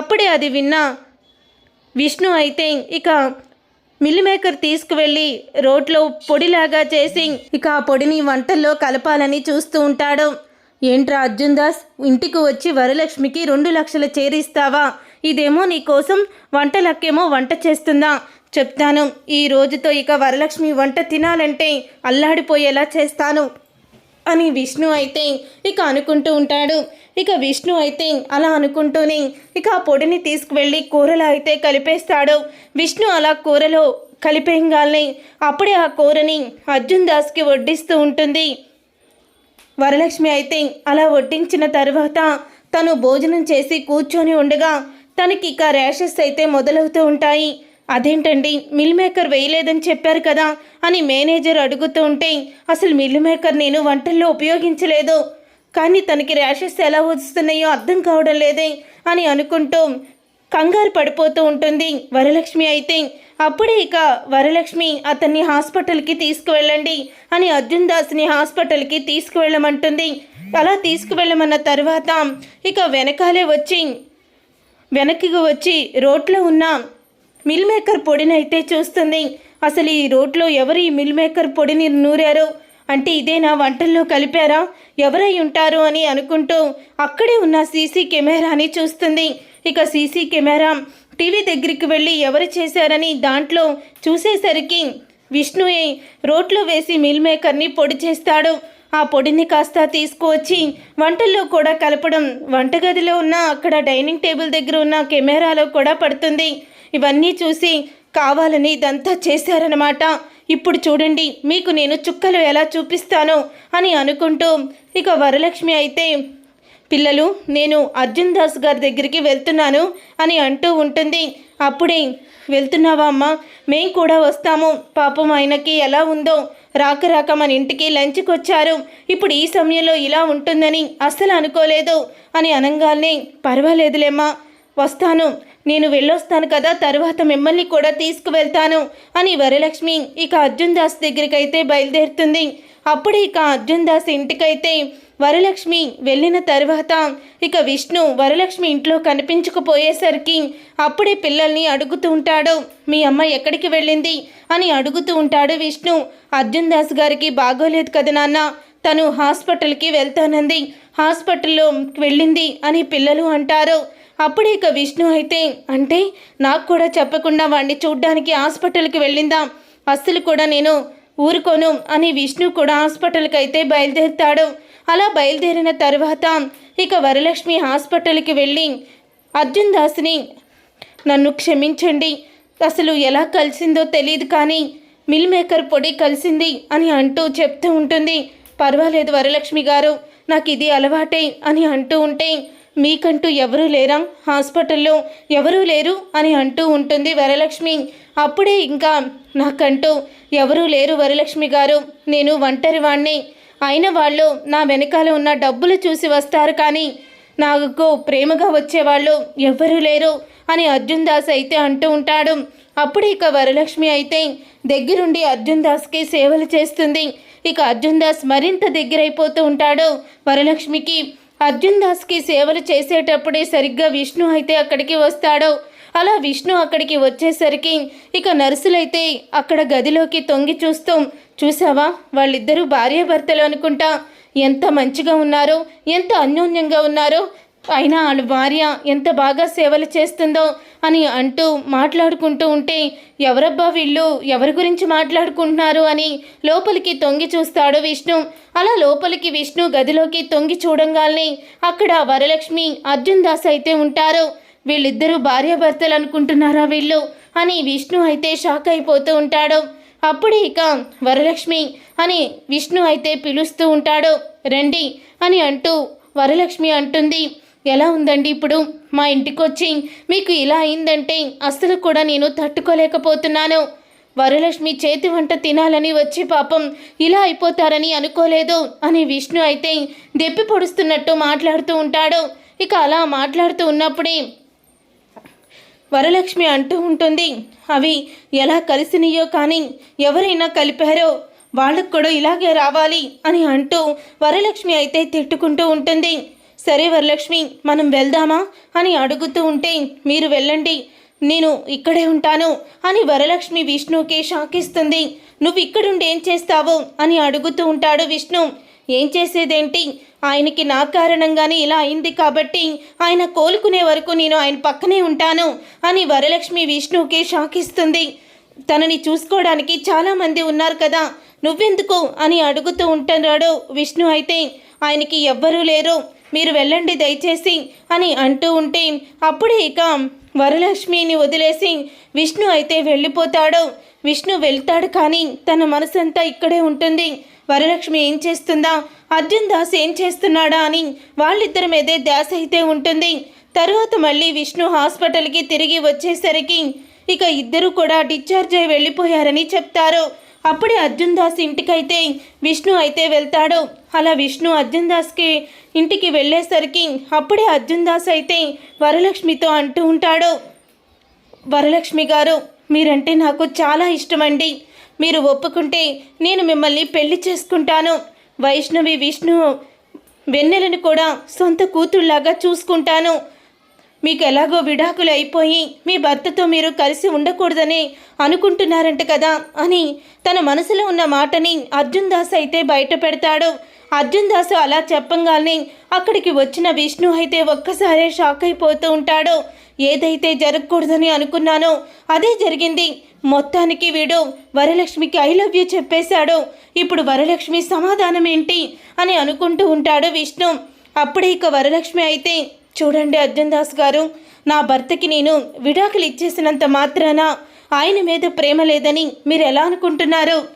అప్పుడే అది విన్న విష్ణు అయితే ఇక మిల్ మేకర్ తీసుకువెళ్ళి రోట్లో పొడిలాగా చేసి ఇక ఆ పొడిని వంటల్లో కలపాలని చూస్తూ ఉంటాడు. ఏంట్రా అర్జున్ దాస్ ఇంటికి వచ్చి వరలక్ష్మికి రెండు లక్షలు చేరిస్తావా? ఇదేమో నీ కోసం వంటలకేమో వంట చేస్తుందా? చెప్తాను. ఈ రోజుతో ఇక వరలక్ష్మి వంట తినాలంటే అల్లాడిపోయేలా చేస్తాను. అని విష్ణు అయితే ఇక అనుకుంటూ ఉంటాడు. ఇక విష్ణు అయితే అలా అనుకుంటూనే ఇక ఆ పొడిని తీసుకువెళ్ళి కూరలో అయితే కలిపేస్తాడు. విష్ణు అలా కూరలో కలిపేయగానే అప్పుడే ఆ కూరని అర్జున్ దాస్కి వడ్డిస్తూ ఉంటుంది. వరలక్ష్మి అయితే అలా వడ్డించిన తర్వాత తను భోజనం చేసి కూర్చొని ఉండగా తనకి ఇక ర్యాషెస్ అయితే మొదలవుతూ ఉంటాయి. అదేంటండి మిల్ మేకర్ వేయలేదని చెప్పారు కదా అని మేనేజర్ అడుగుతూ ఉంటే అసలు మిల్ మేకర్ నేను వంటల్లో ఉపయోగించలేదు. కానీ తనకి ర్యాషెస్ ఎలా వస్తున్నాయో అర్థం కావడం లేదే అని అనుకుంటూ కంగారు పడిపోతూ ఉంటుంది వరలక్ష్మి అయితే. అప్పుడే ఇక వరలక్ష్మి అతన్ని హాస్పిటల్కి తీసుకువెళ్ళండి అని అర్జున్ దాస్ని హాస్పిటల్కి తీసుకువెళ్ళమంటుంది. అలా తీసుకువెళ్ళమన్న తర్వాత ఇక వెనకాలే వచ్చి వెనక్కి వచ్చి రోడ్లో ఉన్న మిల్ మేకర్ పొడిని అయితే చూస్తుంది. అసలు ఈ రోడ్లో ఎవరు ఈ మిల్ మేకర్ పొడిని నూరారో? అంటే ఇదే నా వంటల్లో కలిపారా? ఎవరై ఉంటారు అని అనుకుంటూ అక్కడే ఉన్న సీసీ కెమెరాని చూస్తుంది. ఇక సీసీ కెమెరా టీవీ దగ్గరికి వెళ్ళి ఎవరు చేశారని దాంట్లో చూసేసరికి విష్ణుయే రోట్లో వేసి మిల్ మేకర్ని పొడి చేస్తాడు. ఆ పొడిని కాస్త తీసుకువచ్చి వంటల్లో కూడా కలపడం వంటగదిలో ఉన్న అక్కడ డైనింగ్ టేబుల్ దగ్గర ఉన్న కెమెరాలో కూడా పడుతుంది. ఇవన్నీ చూసి కావాలని ఇదంతా చేశారనమాట ఇప్పుడు చూడండి మీకు నేను చుక్కలు ఎలా చూపిస్తానో అని అనుకుంటూ ఇక వరలక్ష్మి అయితే పిల్లలు నేను అర్జున్ దాస్ గారి దగ్గరికి వెళ్తున్నాను అని అంటూ ఉంటుంది. అప్పుడే వెళ్తున్నావా అమ్మా? మేం కూడా వస్తాము. పాపం ఆయనకి ఎలా ఉందో రాక రాక మన ఇంటికి లంచ్కి వచ్చారు. ఇప్పుడు ఈ సమయంలో ఇలా ఉంటుందని అస్సలు అనుకోలేదు అని అనగానే పర్వాలేదులేమ్మా. వస్తాను. నేను వెళ్ళొస్తాను కదా తర్వాత మిమ్మల్ని కూడా తీసుకువెళ్తాను అని వరలక్ష్మి ఇక అర్జున్ దాస్ దగ్గరికైతే బయలుదేరుతుంది. అప్పుడు ఇక అర్జున్ దాస్ ఇంటికైతే వరలక్ష్మి వెళ్ళిన తర్వాత ఇక విష్ణు వరలక్ష్మి ఇంట్లో కనిపించకపోయేసరికి అప్పుడే పిల్లల్ని అడుగుతూ ఉంటాడు. మీ అమ్మ ఎక్కడికి వెళ్ళింది? అని అడుగుతూ ఉంటాడు విష్ణు. అర్జున్ దాస్ గారికి బాగోలేదు కదా నాన్న. తను హాస్పిటల్కి వెళ్తానంది. హాస్పిటల్లో వెళ్ళింది అని పిల్లలు అంటారు. అప్పుడు ఇక విష్ణు అయితే అంటే నాకు కూడా చెప్పకుండా వాడిని చూడ్డానికి హాస్పిటల్కి వెళ్ళిందా. అస్సలు కూడా నేను ఊరుకోను అని విష్ణు కూడా హాస్పిటల్కి అయితే బయలుదేరుతాడు. అలా బయలుదేరిన తర్వాత ఇక వరలక్ష్మి హాస్పిటల్కి వెళ్ళి అర్జున్ దాస్ని నన్ను క్షమించండి. అసలు ఎలా కలిసిందో తెలియదు కానీ మిల్ మేకర్ పొడి కలిసింది అని అంటూ చెప్తూ ఉంటుంది. పర్వాలేదు వరలక్ష్మి గారు నాకు ఇది అలవాటే అని అంటూ ఉంటే మీకంటూ ఎవరూ లేరా? హాస్పిటల్లో ఎవరూ లేరు అని అంటూ ఉంటుంది వరలక్ష్మి. అప్పుడే ఇంకా నాకంటూ ఎవరూ లేరు వరలక్ష్మి గారు. నేను ఒంటరి వాణ్ణి అయిన వాళ్ళు నా వెనకాల ఉన్న డబ్బులు చూసి వస్తారు కానీ నాకు ప్రేమగా వచ్చేవాళ్ళు ఎవ్వరూ లేరు అని అర్జున్ దాస్ అయితే అంటూ ఉంటాడు. అప్పుడు ఇక వరలక్ష్మి అయితే దగ్గరుండి అర్జున్ దాస్కి సేవలు చేస్తుంది. ఇక అర్జున్ దాస్ మరింత దగ్గరైపోతూ ఉంటాడు వరలక్ష్మికి. అర్జున్ దాస్కి సేవలు చేసేటప్పుడే సరిగ్గా విష్ణు అయితే అక్కడికి వస్తాడు. అలా విష్ణు అక్కడికి వచ్చేసరికి ఇక నర్సులైతే అక్కడ గదిలోకి తొంగి చూస్తూ చూసావా? వాళ్ళిద్దరూ భార్యాభర్తలు అనుకుంటా. ఎంత మంచిగా ఉన్నారో ఎంత అన్యోన్యంగా ఉన్నారో అయినా వాళ్ళ భార్య ఎంత బాగా సేవలు చేస్తుందో అని అంటూ మాట్లాడుకుంటూ ఉంటే ఎవరబ్బా వీళ్ళు? ఎవరి గురించి మాట్లాడుకుంటున్నారు అని లోపలికి తొంగి చూస్తాడు విష్ణు. అలా లోపలికి విష్ణు గదిలోకి తొంగి చూడంగానే అక్కడ వరలక్ష్మి అర్జున్ దాస్ అయితే ఉంటారు. వీళ్ళిద్దరూ భార్యాభర్తలు అనుకుంటున్నారా వీళ్ళు? అని విష్ణు అయితే షాక్ అయిపోతూ ఉంటాడు. అప్పుడే ఇక వరలక్ష్మి అని విష్ణు అయితే పిలుస్తూ ఉంటాడు. రండి అని అంటూ వరలక్ష్మి అంటుంది. ఎలా ఉందండి ఇప్పుడు? మా ఇంటికి వచ్చి మీకు ఇలా అయిందంటే అస్సలు కూడా నేను తట్టుకోలేకపోతున్నాను. వరలక్ష్మి చేతి వంట తినాలని వచ్చి పాపం ఇలా అయిపోతారని అనుకోలేదు అని విష్ణు అయితే దెప్పి పొడుస్తున్నట్టు మాట్లాడుతూ ఉంటాడు. ఇక అలా మాట్లాడుతూ ఉన్నప్పుడే వరలక్ష్మి అంటూ ఉంటుంది. అవి ఎలా కలిసినయో కానీ ఎవరైనా కలిపారో వాళ్ళకు కూడా ఇలాగే రావాలి అని అంటూ వరలక్ష్మి అయితే తిట్టుకుంటూ ఉంటుంది. సరే వరలక్ష్మి మనం వెళ్దామా అని అడుగుతూ ఉంటే మీరు వెళ్ళండి. నేను ఇక్కడే ఉంటాను అని వరలక్ష్మి విష్ణుకి షాకిస్తుంది నువ్వు ఇక్కడుండి ఏం చేస్తావు అని అడుగుతూ ఉంటాడు విష్ణు. ఏం చేసేదేంటి? ఆయనకి నా కారణంగానే ఇలా అయింది కాబట్టి ఆయన కోలుకునే వరకు నేను ఆయన పక్కనే ఉంటాను అని వరలక్ష్మి విష్ణుకి షాక్ ఇస్తుంది తనని చూసుకోవడానికి చాలామంది ఉన్నారు కదా. నువ్వెందుకు? అని అడుగుతూ ఉంటున్నాడు విష్ణు అయితే. ఆయనకి ఎవ్వరూ లేరు. మీరు వెళ్ళండి దయచేసి అని అంటూ ఉంటే అప్పుడే ఇక వరలక్ష్మిని వదిలేసి విష్ణు అయితే వెళ్ళిపోతాడు. విష్ణు వెళ్తాడు కానీ తన మనసంతా ఇక్కడే ఉంటుంది. వరలక్ష్మి ఏం చేస్తుందా? అర్జున్ దాస్ ఏం చేస్తున్నాడా అని వాళ్ళిద్దరి మీదే ధ్యాస అయితే ఉంటుంది. తరువాత మళ్ళీ విష్ణు హాస్పిటల్కి తిరిగి వచ్చేసరికి ఇక ఇద్దరు కూడా డిశ్చార్జ్ అయి వెళ్ళిపోయారని చెప్తారు. అప్పుడే అర్జున్ దాస్ ఇంటికైతే విష్ణు అయితే వెళ్తాడు. అలా విష్ణు అర్జున్ దాస్కి ఇంటికి వెళ్ళేసరికి అప్పుడే అర్జున్ దాస్ అయితే వరలక్ష్మితో అంటూ ఉంటాడు. వరలక్ష్మి గారు మీరంటే నాకు చాలా ఇష్టమండి. మీరు ఒప్పుకుంటే నేను మిమ్మల్ని పెళ్ళి చేసుకుంటాను. వైష్ణవి విష్ణు వెన్నెలను కూడా సొంత కూతురులాగా చూసుకుంటాను. మీకు ఎలాగో విడాకులు అయిపోయి మీ భర్తతో మీరు కలిసి ఉండకూడదని అనుకుంటున్నారంట కదా అని తన మనసులో ఉన్న మాటని అర్జున్ దాస్ అయితే బయట పెడతాడు. అర్జున్ దాస్ అలా చెప్పంగానే అక్కడికి వచ్చిన విష్ణు అయితే ఒక్కసారే షాక్ అయిపోతూ ఉంటాడు. ఏదైతే జరగకూడదని అనుకున్నానో అదే జరిగింది. మొత్తానికి వీడు వరలక్ష్మికి ఐ లవ్ యూ చెప్పేశాడు. ఇప్పుడు వరలక్ష్మి సమాధానం ఏంటి అని అనుకుంటూ ఉంటాడు విష్ణు. అప్పుడే ఇక వరలక్ష్మి అయితే చూడండి అర్జున్ దాస్ గారు నా భర్తకి నేను విడాకులు ఇచ్చేసినంత మాత్రాన ఆయన మీద ప్రేమ లేదని మీరు ఎలా అనుకుంటున్నారు?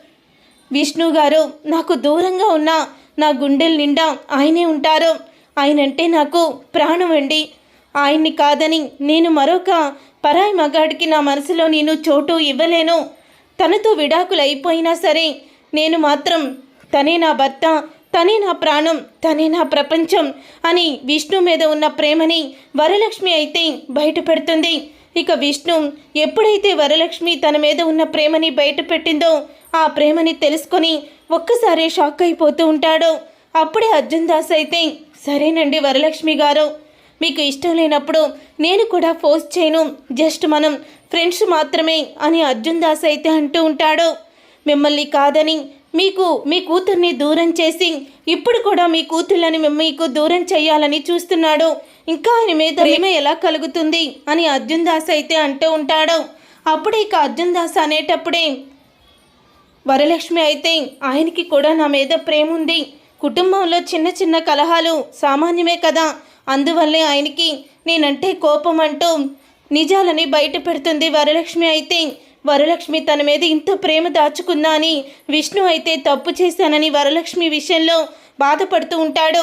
విష్ణు గారు నాకు దూరంగా ఉన్న నా గుండెల నిండా ఆయనే ఉంటారు. ఆయనంటే నాకు ప్రాణం అండి. ఆయన్ని కాదని నేను మరొక పరాయి మగాడికి నా మనసులో నేను చోటు ఇవ్వలేను. తనతో విడాకులు అయిపోయినా సరే నేను మాత్రం తనే నా భర్త తనే నా ప్రాణం తనే నా ప్రపంచం అని విష్ణు మీద ఉన్న ప్రేమని వరలక్ష్మి అయితే బయట పెడుతుంది ఇక విష్ణు ఎప్పుడైతే వరలక్ష్మి తన మీద ఉన్న ప్రేమని బయట పెట్టిందో ఆ ప్రేమని తెలుసుకొని ఒక్కసారి షాక్ అయిపోతూ ఉంటాడు. అప్పుడే అర్జున్ దాస్ అయితే సరేనండి వరలక్ష్మి గారు మీకు ఇష్టం లేనప్పుడు నేను కూడా ఫోర్స్ చేయను. జస్ట్ మనం ఫ్రెండ్స్ మాత్రమే అని అర్జున్ దాస్ అయితే అంటూ ఉంటాడు. మిమ్మల్ని కాదని మీకు మీ కూతుర్ని దూరం చేసి ఇప్పుడు కూడా మీ కూతుర్లని మీకు దూరం చేయాలని చూస్తున్నాడు. ఇంకా ఆయన మీద ప్రేమ ఎలా కలుగుతుంది అని అర్జున్ దాస్ అయితే అంటూ ఉంటాడు. అప్పుడే ఇక అర్జున్ దాస్ అనేటప్పుడే వరలక్ష్మి అయితే ఆయనకి కూడా నా మీద ప్రేమ ఉంది కుటుంబంలో చిన్న చిన్న కలహాలు సామాన్యమే కదా. అందువల్లే ఆయనకి నేనంటే కోపం అంటూ నిజాలని బయట పెడుతుంది వరలక్ష్మి అయితే. వరలక్ష్మి తన మీద ఇంత ప్రేమ దాచుకుందా అని విష్ణు అయితే తప్పు చేశానని వరలక్ష్మి విషయంలో బాధపడుతూ ఉంటాడు.